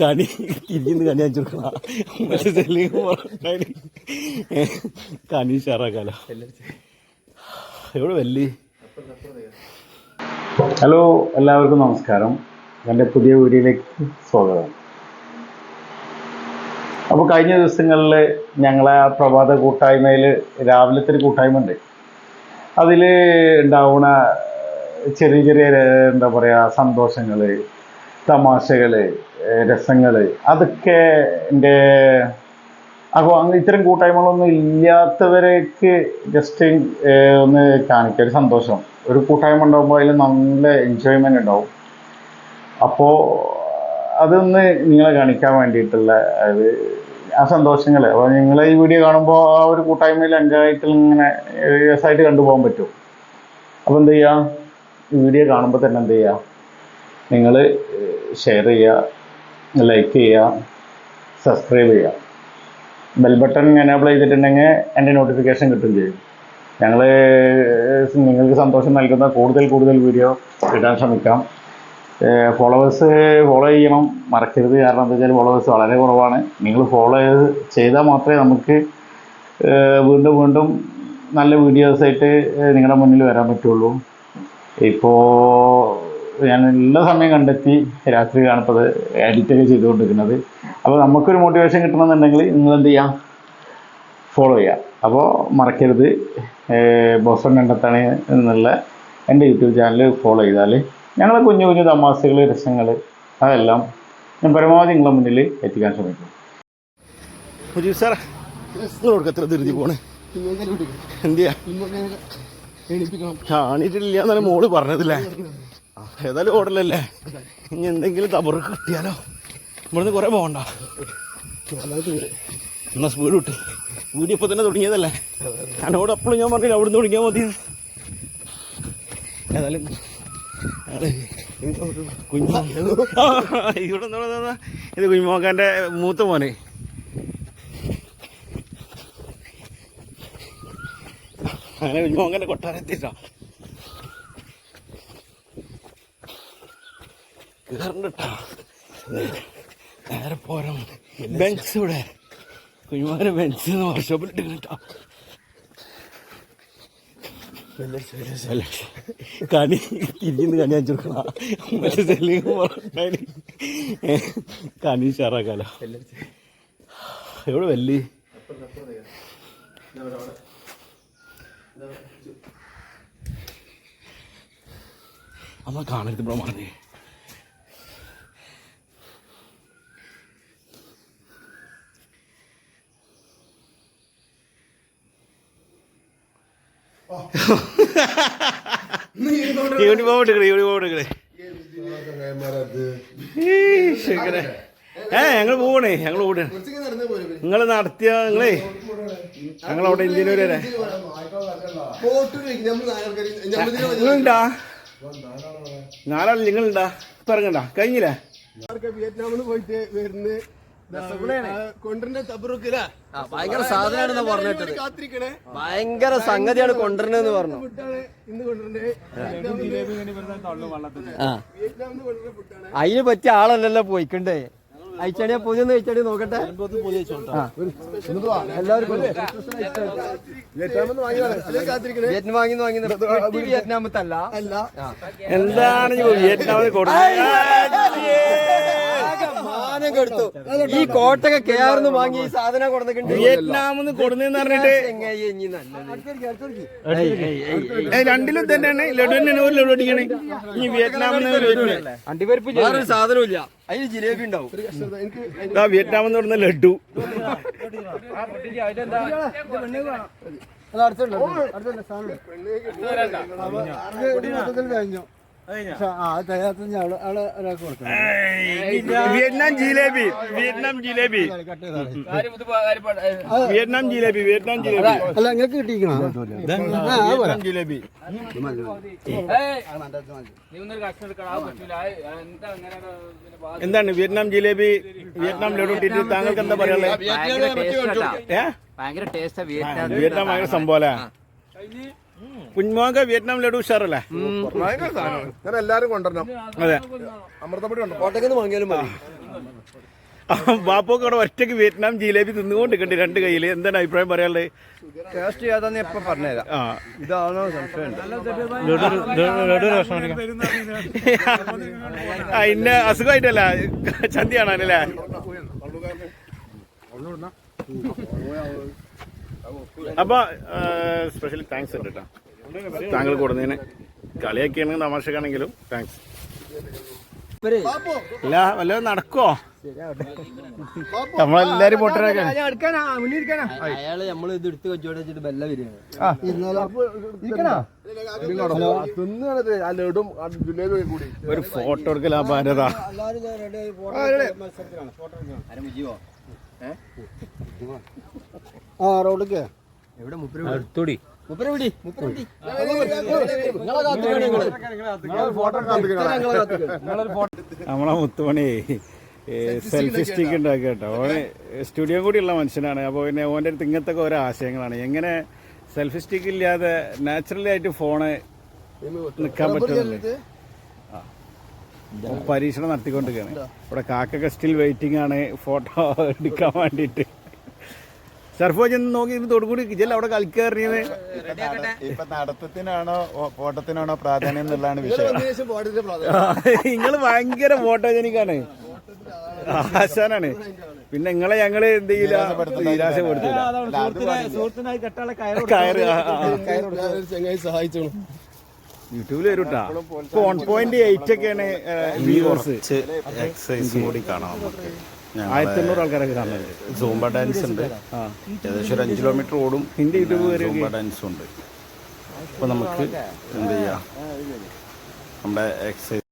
കണി തിരിഞ്ഞ് കണി പറഞ്ഞാൽ കണി ഷാറാക്കാലോ എവിടെ വല്ലി? ഹലോ എല്ലാവർക്കും നമസ്കാരം. എന്റെ പുതിയ വീഡിയോയിലേക്ക് സ്വാഗതം. അപ്പോൾ കഴിഞ്ഞ ദിവസങ്ങളിൽ ഞങ്ങളെ പ്രഭാത കൂട്ടായ്മയിൽ രാവിലത്തെ ഒരു കൂട്ടായ്മ ഉണ്ട്. അതിൽ ഉണ്ടാവുന്ന ചെറിയ ചെറിയ എന്താ പറയുക സന്തോഷങ്ങൾ തമാശകൾ രസങ്ങൾ അതൊക്കെ എന്റെ അപ്പോൾ അങ്ങ് ഇത്തരം കൂട്ടായ്മകളൊന്നും ഇല്ലാത്തവരേക്ക് ജസ്റ്റ് ഒന്ന് കാണിക്കുക ഒരു സന്തോഷം. ഒരു കൂട്ടായ്മ ഉണ്ടാകുമ്പോൾ അതിൽ നല്ല എൻജോയ്മെന്റ് ഉണ്ടാവും. അപ്പോൾ അതൊന്ന് നിങ്ങളെ കാണിക്കാൻ വേണ്ടിയിട്ടുള്ള അത് ആ സന്തോഷങ്ങൾ അപ്പോൾ നിങ്ങൾ ഈ വീഡിയോ കാണുമ്പോൾ ആ ഒരു കൂട്ടായ്മയിൽ അഞ്ചായിട്ട് ഇങ്ങനെ രസമായിട്ട് കണ്ടുപോകാൻ പറ്റും. അപ്പോൾ എന്ത് ചെയ്യുക വീഡിയോ കാണുമ്പോൾ തന്നെ എന്ത് ചെയ്യുക നിങ്ങൾ ഷെയർ ചെയ്യുക ലൈക്ക് ചെയ്യുക സബ്സ്ക്രൈബ് ചെയ്യുക. ബെൽ ബട്ടൺ എനേബിൾ ചെയ്തിട്ടുണ്ടെങ്കിൽ എന്റെ നോട്ടിഫിക്കേഷൻ കിട്ടും ചെയ്യും. ഞങ്ങൾ നിങ്ങൾക്ക് സന്തോഷം നൽകുന്ന കൂടുതൽ കൂടുതൽ വീഡിയോ ഇടാൻ ശ്രമിക്കാം. ഫോളോവേഴ്സ് ഫോളോ ചെയ്യണം. മറക്കരുത്. കാരണം എന്താ വെച്ചാൽ ഫോളോവേഴ്സ് വളരെ കുറവാണ്. നിങ്ങൾ ഫോളോ ചെയ്ത് ചെയ്താൽ മാത്രമേ നമുക്ക് വീണ്ടും വീണ്ടും നല്ല വീഡിയോസായിട്ട് നിങ്ങളുടെ മുന്നിൽ വരാൻ പറ്റുള്ളൂ. ഇപ്പോൾ ഞാൻ എല്ലാ സമയം കണ്ടെത്തി രാത്രി അത് എഡിറ്റൊക്കെ ചെയ്തുകൊണ്ടിരിക്കുന്നത്. അപ്പോൾ നമുക്കൊരു മോട്ടിവേഷൻ കിട്ടണമെന്നുണ്ടെങ്കിൽ നിങ്ങൾ എന്ത് ചെയ്യാം? ഫോളോ ചെയ്യുക. അപ്പോൾ മറക്കരുത്. ബോസൺ കണ്ടെത്താണ് എന്നുള്ള എന്റെ യൂട്യൂബ് ചാനൽ ഫോളോ ചെയ്താൽ ഞങ്ങൾ കുഞ്ഞു കുഞ്ഞു തമാശകൾ രസങ്ങൾ അതെല്ലാം ഞാൻ പരമാവധി നിങ്ങളെ മുന്നിൽ എത്തിക്കാൻ ശ്രമിക്കും. പുതിയ സാർ നിങ്ങളോട് എത്ര ധൃതി പോണേ? എന്തിയാ? കാണിട്ടില്ല എന്നാണ് മോൾ പറഞ്ഞതില്ലേ? ഏതായാലും ഓടലല്ലേ? ഇനി എന്തെങ്കിലും തബറ് കിട്ടിയാലോ? ഇവിടുന്ന് കുറെ പോകണ്ട. എന്നാ സ്പീഡ് കിട്ടി. വീഡിയോ ഇപ്പൊ തന്നെ തുടങ്ങിയതല്ലേ? എന്നോട് അപ്പോഴും ഞാൻ പറഞ്ഞില്ല അവിടുന്ന് തുടങ്ങിയാൽ മതി. ഏതായാലും കുഞ്ഞു? ഇത് കുഞ്ഞുമോക്കാന്റെ മൂത്ത മോനെ. അങ്ങനെ കുഞ്ഞുമോക്കാന്റെ കൊട്ടാരത്തിട്ടാ നേരെ പോരാ. ബെൻസ് ഇവിടെ. കുഞ്ഞുമാരെ ബെൻസ് വർഷോപ്പിലിട്ട് കേട്ടോ. കണി തിരിഞ്ഞ് കണി അഞ്ചെടുക്കണ മറ്റേ ചെല്ലിങ് പറഞ്ഞാൽ കണി ഷാറാക്കാലോ എവിടെ വല്ലി? അമ്മ കാണരുത് ഇവിടെ മറന്നേ. യൂണിഫോം എടുക്കണേ യൂണിഫോം എടുക്കണേ. ഏ ഞങ്ങൾ പോവണേ ഞങ്ങൾ ഓടണം നിങ്ങൾ നടത്തിയ നിങ്ങളേ. ഞങ്ങളവിടെ ഇന്ത്യയിൽ വരെ? നിങ്ങളുണ്ടാ? നാലാൾ നിങ്ങളുണ്ടാ? ഇപ്പൊ ഇറങ്ങണ്ട കഴിഞ്ഞില്ലേ? വിയറ്റ്നാമിൽ പോയിട്ട് വരുന്ന കൊണ്ടിന്റെ തബറുക്കില്ല ഭയങ്കര സാധനമാണെന്ന് പറഞ്ഞിട്ട് കാത്തിരിക്കണേ ഭയങ്കര സംഗതിയാണ് കൊണ്ടുവരണെന്ന് പറഞ്ഞു അതിന് പറ്റിയ ആളല്ലല്ലോ പോയിക്കണ്ടേ അയച്ചാടിയാ പുതിയ അയച്ചാടി നോക്കട്ടെ. എല്ലാവർക്കും വാങ്ങി വാങ്ങി വിയറ്റ്നാമത്തല്ല അല്ല എന്താണ് വിയറ്റ്നാമിൽ കൊടുക്കുന്നത് മാനം കെടുത്തു ഈ കോട്ടൊക്കെ കേറുന്നു വാങ്ങി ഈ സാധനം കൊടുത്തിട്ടുണ്ട് വിയറ്റ്നാമിന്ന് കൊടുന്നെന്ന് പറഞ്ഞിട്ട് രണ്ടിലും തന്നെയാണ് ലഡു തന്നെയാണ് ഒരു ലഡു അടിക്കണേ. ഈ വിയറ്റ്നാമിന്ന് അണ്ടിപരിപ്പ് വേറൊരു സാധനമില്ല ഇല്ല അതിന് ജിലേബി ഉണ്ടാവും. എനിക്ക് അടുത്തുണ്ടോ അടുത്തുണ്ട്. സാധനം. Laddu Vietnam jalebi. Vietnam jalebi. Vietnam jalebi Vietnam jalebi. അല്ല നിങ്ങൾക്ക് കിട്ടിയിരിക്കണോ? വിയറ്റ്നാം ജിലേബി. എന്താണ് വിയറ്റ്നാം ജിലേബി വിയറ്റ്നാം ലഡു ടിറ്റി താങ്കൾക്ക് എന്താ പറയാനുള്ളത്? ഏ? ഭയങ്കര ടേസ്റ്റാ വിയറ്റ്നാം. സംഭവല്ലേ വിയറ്റ്നാം ലഡു ഉഷാറല്ലേ? ഭയങ്കര സാധനമാണ് ഞാൻ എല്ലാരും കൊണ്ടുവരണം. അതെ. അമൃതപ്പൊടി ഉണ്ട്? കോട്ടക്കുന്ന് വാങ്ങിയാലും മതി. ബാപ്പോക്ക് അവിടെ ഒറ്റയ്ക്ക് വിയറ്റ്നാം ജിലേബി തിന്നുകൊണ്ട് കണ്ട് രണ്ട് കയ്യിൽ എന്താണ് അഭിപ്രായം പറയാനുള്ളത്? ടേസ്റ്റ് ചെയ്യാതെ ഇപ്പൊ പറഞ്ഞുതരാം. ആ. ഇതാണോ സംശയം? ഇന്ന അസുഖമായിട്ടല്ല. ചന്തി കാണാനല്ലേ അപ്പൊ സ്പെഷ്യലി താങ്ക്സ് ഉണ്ട് കേട്ടോ താങ്കൾ കൊടുന്നതിന്. കളിയൊക്കെയാണെങ്കിൽ തമാശക്കാണെങ്കിലും താങ്ക്സ് അല്ല വല്ല നടക്കോ നമ്മളെല്ലാരും പൊട്ടനൊക്കെ അയാൾ നമ്മൾ ഇത് എടുത്ത് കച്ചവടം വെച്ചിട്ട് ബെല്ല വരികയാണ് ഒരു ഫോട്ടോ എടുക്കലാ ഭാരത. ആ റോഡിക്ക് എവിടെ മുപ്പര മുപ്പരവിടി മുപ്പര വിടി നിങ്ങളെ കാത്തിരിക്കണേ നിങ്ങൾ ഫോട്ടോ നമ്മളെ മുത്തുമണി സെൽഫി സ്റ്റിക്ക് ഉണ്ടാക്കി കേട്ടോ ഓന് സ്റ്റുഡിയോ കൂടി ഉള്ള മനുഷ്യനാണ് അപ്പോൾ പിന്നെ ഓന്റെ അടുത്ത് ഇങ്ങനത്തെ ഓരോ ആശയങ്ങളാണ് എങ്ങനെ സെൽഫി സ്റ്റിക്ക് ഇല്ലാതെ നാച്ചുറലി ആയിട്ട് ഫോണ് നിൽക്കാൻ പറ്റുന്നില്ല പരീക്ഷണം നടത്തിക്കൊണ്ടിരിക്കുകയാണ്. ഇവിടെ കാക്കൊക്കെ സ്റ്റിൽ വെയിറ്റിംഗ് ആണ് ഫോട്ടോ എടുക്കാൻ വേണ്ടിയിട്ട്. സർഫോ ചെന്ന് നോക്കി തൊടുകൂടി ഇജല്ല അവിടെ കളിക്കാറിയത് ഇപ്പൊ നടത്തത്തിനാണോ ഓട്ടത്തിനാണോ പ്രാധാന്യം എന്നുള്ളതാണ് വിഷയം. നിങ്ങൾ ഭയങ്കര ഫോട്ടോജനിക്കാണ്. ആശാനാണ്. പിന്നെ നിങ്ങളെ ഞങ്ങൾ എന്ത് ചെയ്യില്ല? നിരാശപ്പെടുത്തില്ല. കയറ് ആ, ആ, ആ. ഞാനൊരു ചങ്ങായി സഹായിച്ചു യൂട്യൂബിൽ വരും കേട്ടാ ഇപ്പൊ വൺ പോയിന്റ് എയ്റ്റ് ഒക്കെയാണ് വ്യൂവേഴ്സ് എക്സസൈസും കൂടി കാണാം നമുക്ക്. ആയിരത്തി എണ്ണൂറ് ആൾക്കാരൊക്കെ കാണുന്നുണ്ട്. സൂംബ ഡാൻസ് ഉണ്ട്. ഏകദേശം ഒരു അഞ്ച് കിലോമീറ്റർ ഓടും. ഹിന്ദി യൂട്യൂബ് വരെ സൂംബ ഡാൻസും ഉണ്ട്. അപ്പൊ നമുക്ക് എന്ത് ചെയ്യാം? നമ്മുടെ എക്സസൈസ്